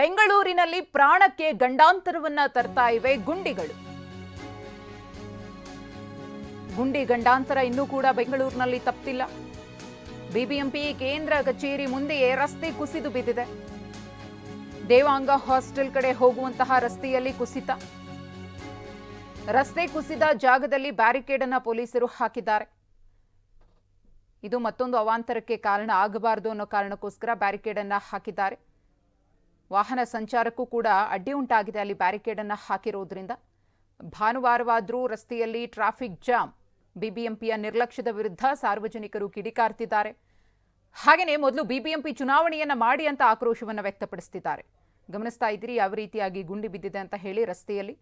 ಬೆಂಗಳೂರಿನಲ್ಲಿ ಪ್ರಾಣಕ್ಕೆ ಗಂಡಾಂತರವನ್ನ ತರ್ತಾ ಇವೆ ಗುಂಡಿಗಳು. ಗುಂಡಿ ಗಂಡಾಂತರ ಇನ್ನೂ ಕೂಡ ಬೆಂಗಳೂರಿನಲ್ಲಿ ತಪ್ಪಿಲ್ಲ. ಬಿಬಿಎಂಪಿ ಕೇಂದ್ರ ಕಚೇರಿ ಮುಂದೆಯೇ ರಸ್ತೆ ಕುಸಿದು ಬಿದ್ದಿದೆ. ದೇವಾಂಗ ಹಾಸ್ಟೆಲ್ ಕಡೆ ಹೋಗುವಂತಹ ರಸ್ತೆಯಲ್ಲಿ ಕುಸಿತ. ರಸ್ತೆ ಕುಸಿದ ಜಾಗದಲ್ಲಿ ಬ್ಯಾರಿಕೇಡ್ ಅನ್ನ ಪೊಲೀಸರು ಹಾಕಿದ್ದಾರೆ. ಇದು ಮತ್ತೊಂದು ಅವಾಂತರಕ್ಕೆ ಕಾರಣ ಆಗಬಾರದು ಅನ್ನೋ ಕಾರಣಕ್ಕೋಸ್ಕರ ಬ್ಯಾರಿಕೇಡ್ ಅನ್ನ ಹಾಕಿದ್ದಾರೆ. ವಾಹನ ಸಂಚಾರಕ್ಕೂ ಕೂಡ ಅಡ್ಡಿ ಉಂಟಾಗಿದೆ. ಅಲ್ಲಿ ಬ್ಯಾರಿಕೇಡನ್ನು ಹಾಕಿರೋದ್ರಿಂದ ಭಾನುವಾರವಾದರೂ ರಸ್ತೆಯಲ್ಲಿ ಟ್ರಾಫಿಕ್ ಜಾಮ್ ಬಿಬಿಎಂಪಿಯ ನಿರ್ಲಕ್ಷ್ಯದ ವಿರುದ್ಧ ಸಾರ್ವಜನಿಕರು ಕಿಡಿಕಾರ್ತಿದ್ದಾರೆ. ಹಾಗೆಯೇ ಮೊದಲು ಬಿಬಿಎಂಪಿ ಚುನಾವಣೆಯನ್ನ ಮಾಡಿ ಅಂತ ಆಕ್ರೋಶವನ್ನು ವ್ಯಕ್ತಪಡಿಸ್ತಿದ್ದಾರೆ. ಗಮನಿಸ್ತಾ ಇದ್ದೀರಿ, ಯಾವ ರೀತಿಯಾಗಿ ಗುಂಡಿ ಬಿದ್ದಿದೆ ಅಂತ ಹೇಳಿ ರಸ್ತೆಯಲ್ಲಿ.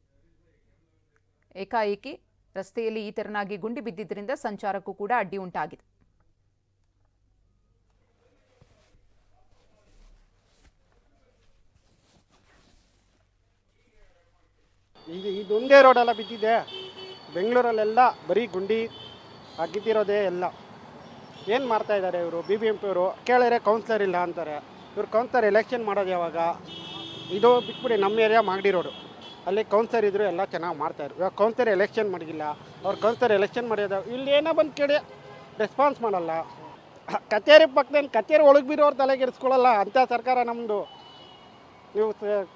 ಏಕಾಏಕಿ ರಸ್ತೆಯಲ್ಲಿ ಈ ತೆರನಾಗಿ ಗುಂಡಿ ಬಿದ್ದಿದ್ದರಿಂದ ಸಂಚಾರಕ್ಕೂ ಕೂಡ ಅಡ್ಡಿ ಉಂಟಾಗಿದೆ. ಈಗ ಇದೊಂದೇ ರೋಡೆಲ್ಲ ಬಿದ್ದಿದೆ. ಬೆಂಗಳೂರಲ್ಲೆಲ್ಲ ಬರೀ ಗುಂಡಿ ಆಗಿದ್ದಿರೋದೇ ಎಲ್ಲ. ಏನು ಮಾಡ್ತಾ ಇದ್ದಾರೆ ಇವರು? ಬಿ ಬಿ ಎಂ ಪಿ ಅವರು? ಕೇಳಿದ್ರೆ ಕೌನ್ಸಿಲರ್ ಇಲ್ಲ ಅಂತಾರೆ. ಇವ್ರು ಕೌನ್ಸಿಲರ್ ಎಲೆಕ್ಷನ್ ಮಾಡೋದು ಯಾವಾಗ? ಇದು ಬಿಟ್ಬಿಡಿ, ನಮ್ಮ ಏರಿಯಾ ಮಾಗಡಿ ರೋಡು. ಅಲ್ಲಿ ಕೌನ್ಸಿಲರ್ ಇದ್ರು ಎಲ್ಲ ಚೆನ್ನಾಗಿ ಮಾಡ್ತಾಯಿದ್ರು ಇವಾಗ ಕೌನ್ಸಿಲರ್ ಎಲೆಕ್ಷನ್ ಮಾಡಿಲ್ಲ ಅವ್ರು ಕೌನ್ಸಿಲರ್ ಎಲೆಕ್ಷನ್ ಮಾಡಿದ, ಇಲ್ಲಿ ಏನೋ ಬಂದು ಕೇಳಿ ರೆಸ್ಪಾನ್ಸ್ ಮಾಡಲ್ಲ. ಕಚೇರಿ ಪಕ್ಕದಲ್ಲಿ, ಕಚೇರಿ ಒಳಗೆ ಬಿರೋರು ತಲೆಗೆಡಿಸ್ಕೊಳ್ಳಲ್ಲ ಅಂಥ ಸರ್ಕಾರ ನಮ್ಮದು ನೀವು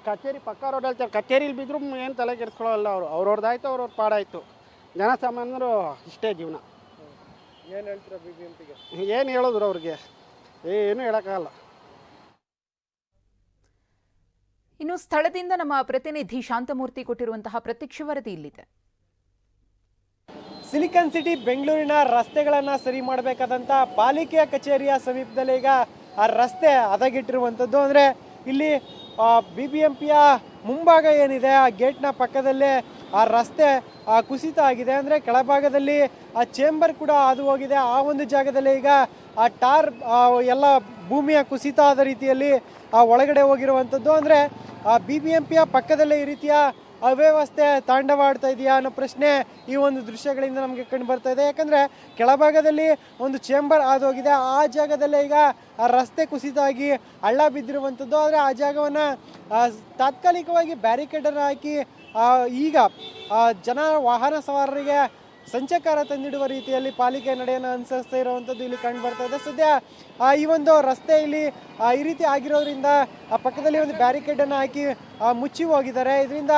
ಕಚೇರಿ ಪಕ್ಕ ರೋಡ್ ಹೇಳ್ತಾರೆ ಕಚೇರಿಲಿ ಬಿದ್ದರೂ ಏನು ತಲೆ ಕೆಡಿಸ್ಕೊಳ್ಳಲ್ಲ ಅವರು. ಅವ್ರವ್ರದ್ದಾಯ್ತು ಅವ್ರವ್ರ ಪಾಡಾಯಿತು. ಜನಸಾಮಾನ್ಯರು ಇಷ್ಟೇ ಜೀವನ. ಏನು ಹೇಳ್ತೀರಾ ಬಿ ಬಿ ಎಂ ಪಿಗೆ ಏನು ಹೇಳಿದ್ರು ಅವ್ರಿಗೆ? ಏನು ಹೇಳೋಕ್ಕಾಗಲ್ಲ. ಇನ್ನು ಸ್ಥಳದಿಂದ ನಮ್ಮ ಪ್ರತಿನಿಧಿ ಶಾಂತಮೂರ್ತಿ ಕೊಟ್ಟಿರುವಂತಹ ಪ್ರತ್ಯಕ್ಷ ವರದಿ ಇಲ್ಲಿದೆ. ಸಿಲಿಕಾನ್ ಸಿಟಿ ಬೆಂಗಳೂರಿನ ರಸ್ತೆಗಳನ್ನು ಸರಿ ಮಾಡಬೇಕಾದಂಥ ಪಾಲಿಕೆಯ ಕಚೇರಿಯ ಸಮೀಪದಲ್ಲಿ ಈಗ ಆ ರಸ್ತೆ ಹದಗಿಟ್ಟಿರುವಂಥದ್ದು ಅಂದರೆ ಇಲ್ಲಿ ಬಿ ಬಿ ಎಂ ಪಿಯ ಮುಂಭಾಗ ಏನಿದೆ, ಆ ಗೇಟ್ನ ಪಕ್ಕದಲ್ಲೇ, ಆ ರಸ್ತೆ ಕುಸಿತ ಆಗಿದೆ. ಅಂದರೆ ಕೆಳಭಾಗದಲ್ಲಿ, ಆ ಚೇಂಬರ್ ಕೂಡ ಹಾದು ಹೋಗಿದೆ. ಆ ಒಂದು ಜಾಗದಲ್ಲಿ ಈಗ, ಆ ಟಾರ್ ಎಲ್ಲ ಭೂಮಿಯ ಕುಸಿತ ಆದ ರೀತಿಯಲ್ಲಿ, ಆ, ಒಳಗಡೆ ಹೋಗಿರುವಂಥದ್ದು. ಅಂದರೆ, ಆ ಬಿ ಬಿ ಎಂ ಪಿಯ ಪಕ್ಕದಲ್ಲೇ ಈ ರೀತಿಯ ಅವ್ಯವಸ್ಥೆ ತಾಂಡವಾಡ್ತಾ ಇದೆಯಾ ಅನ್ನೋ ಪ್ರಶ್ನೆ ಈ ಒಂದು ದೃಶ್ಯಗಳಿಂದ ನಮಗೆ ಕಂಡು ಬರ್ತಾ ಇದೆ. ಯಾಕಂದ್ರೆ ಕೆಳಭಾಗದಲ್ಲಿ ಒಂದು ಚೇಂಬರ್ ಆದೋಗಿದೆ. ಆ ಜಾಗದಲ್ಲೇ ಈಗ ರಸ್ತೆ ಕುಸಿತ ಆಗಿ ಹಳ್ಳ ಬಿದ್ದಿರುವಂಥದ್ದು. ಆದರೆ ಆ ಜಾಗವನ್ನು ತಾತ್ಕಾಲಿಕವಾಗಿ ಬ್ಯಾರಿಕೇಡನ್ನು ಹಾಕಿ ಈಗ ಜನ ವಾಹನ ಸವಾರರಿಗೆ ಸಂಚಕಾರ ತಂದಿಡುವ ರೀತಿಯಲ್ಲಿ ಪಾಲಿಕೆ ನಡೆಯನ್ನು ಅನುಸರಿಸ್ತಾ ಇರುವಂಥದ್ದು ಇಲ್ಲಿ ಕಂಡು ಬರ್ತಾ ಇದೆ. ಸದ್ಯ ಈ ಒಂದು ರಸ್ತೆ ಇಲ್ಲಿ ಈ ರೀತಿ ಆಗಿರೋದ್ರಿಂದ ಪಕ್ಕದಲ್ಲಿ ಒಂದು ಬ್ಯಾರಿಕೇಡನ್ನು ಹಾಕಿ ಮುಚ್ಚಿ ಹೋಗಿದ್ದಾರೆ. ಇದರಿಂದ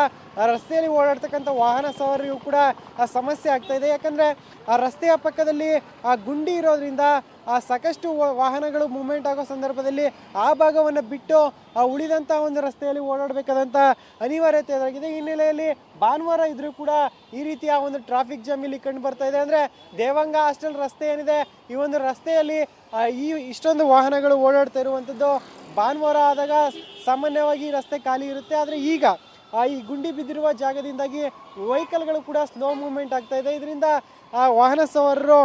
ರಸ್ತೆಯಲ್ಲಿ ಓಡಾಡ್ತಕ್ಕಂಥ ವಾಹನ ಸವಾರಿಗೂ ಕೂಡ ಆ ಸಮಸ್ಯೆ ಆಗ್ತಾ ಇದೆ. ಯಾಕಂದರೆ ಆ ರಸ್ತೆಯ ಪಕ್ಕದಲ್ಲಿ ಆ ಗುಂಡಿ ಇರೋದ್ರಿಂದ ಆ ಸಾಕಷ್ಟು ವಾಹನಗಳು ಮೂವ್ಮೆಂಟ್ ಆಗೋ ಸಂದರ್ಭದಲ್ಲಿ ಆ ಭಾಗವನ್ನು ಬಿಟ್ಟು ಆ ಉಳಿದಂಥ ಒಂದು ರಸ್ತೆಯಲ್ಲಿ ಓಡಾಡಬೇಕಾದಂಥ ಅನಿವಾರ್ಯತೆ ಎದುರಾಗಿದೆ. ಈ ಹಿನ್ನೆಲೆಯಲ್ಲಿ ಭಾನುವಾರ ಇದ್ರೂ ಕೂಡ ಈ ರೀತಿಯ ಒಂದು ಟ್ರಾಫಿಕ್ ಜಾಮ್ ಇಲ್ಲಿ ಕಂಡು ಬರ್ತಾ ಇದೆ. ಅಂದರೆ ದೇವಾಂಗ ಹಾಸ್ಟೆಲ್ ರಸ್ತೆ ಏನಿದೆ, ಈ ಒಂದು ರಸ್ತೆಯಲ್ಲಿ ಈ ಇಷ್ಟೊಂದು ವಾಹನಗಳು ಓಡಾಡ್ತಾ ಇರುವಂಥದ್ದು ಭಾನುವಾರ ಆದಾಗ ಸಾಮಾನ್ಯವಾಗಿ ರಸ್ತೆ ಖಾಲಿ ಇರುತ್ತೆ. ಆದರೆ ಈಗ ಈ ಗುಂಡಿ ಬಿದ್ದಿರುವ ಜಾಗದಿಂದಾಗಿ ವೆಹಿಕಲ್ಗಳು ಕೂಡ ಸ್ಲೋ ಮೂವ್ಮೆಂಟ್ ಆಗ್ತಾ ಇದೆ. ಇದರಿಂದ ಆ ವಾಹನ ಸವಾರರು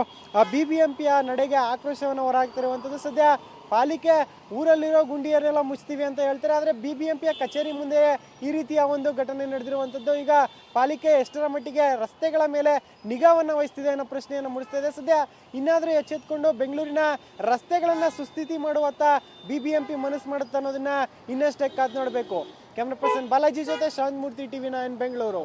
ಬಿ ಬಿ ಎಂ ಪಿಯ ನಡೆಗೆ ಆಕ್ರೋಶವನ್ನು ಹೊರಹಾಕ್ತಿರುವಂಥದ್ದು ಸದ್ಯ ಪಾಲಿಕೆ ಊರಲ್ಲಿರೋ ಗುಂಡಿಯರೆಲ್ಲ ಮುಚ್ತೀವಿ ಅಂತ ಹೇಳ್ತಾರೆ? ಆದರೆ ಬಿ ಬಿ ಎಂ ಪಿಯ ಕಚೇರಿ ಮುಂದೆ ಈ ರೀತಿಯ ಒಂದು ಘಟನೆ ನಡೆದಿರುವಂಥದ್ದು. ಈಗ ಪಾಲಿಕೆ ಎಷ್ಟರ ಮಟ್ಟಿಗೆ ರಸ್ತೆಗಳ ಮೇಲೆ ನಿಗಾವನ್ನು ವಹಿಸ್ತಿದೆ ಅನ್ನೋ ಪ್ರಶ್ನೆಯನ್ನು ಮೂಡಿಸ್ತಾ ಇದೆ. ಸದ್ಯ ಇನ್ನಾದರೂ ಎಚ್ಚೆತ್ಕೊಂಡು ಬೆಂಗಳೂರಿನ ರಸ್ತೆಗಳನ್ನು ಸುಸ್ಥಿತಿ ಮಾಡುವತ್ತ ಬಿ ಬಿ ಎಂ ಪಿ ಮನಸ್ಸು ಮಾಡುತ್ತೆ ಅನ್ನೋದನ್ನ ಇನ್ನಷ್ಟೇ ಕಾದು ನೋಡಬೇಕು. ಕ್ಯಾಮ್ರಾ ಪರ್ಸನ್ ಬಾಲಾಜಿ ಜೊತೆ ಶಾಂತಮೂರ್ತಿ ಟಿವಿ ನೈನ್, ಬೆಂಗಳೂರು.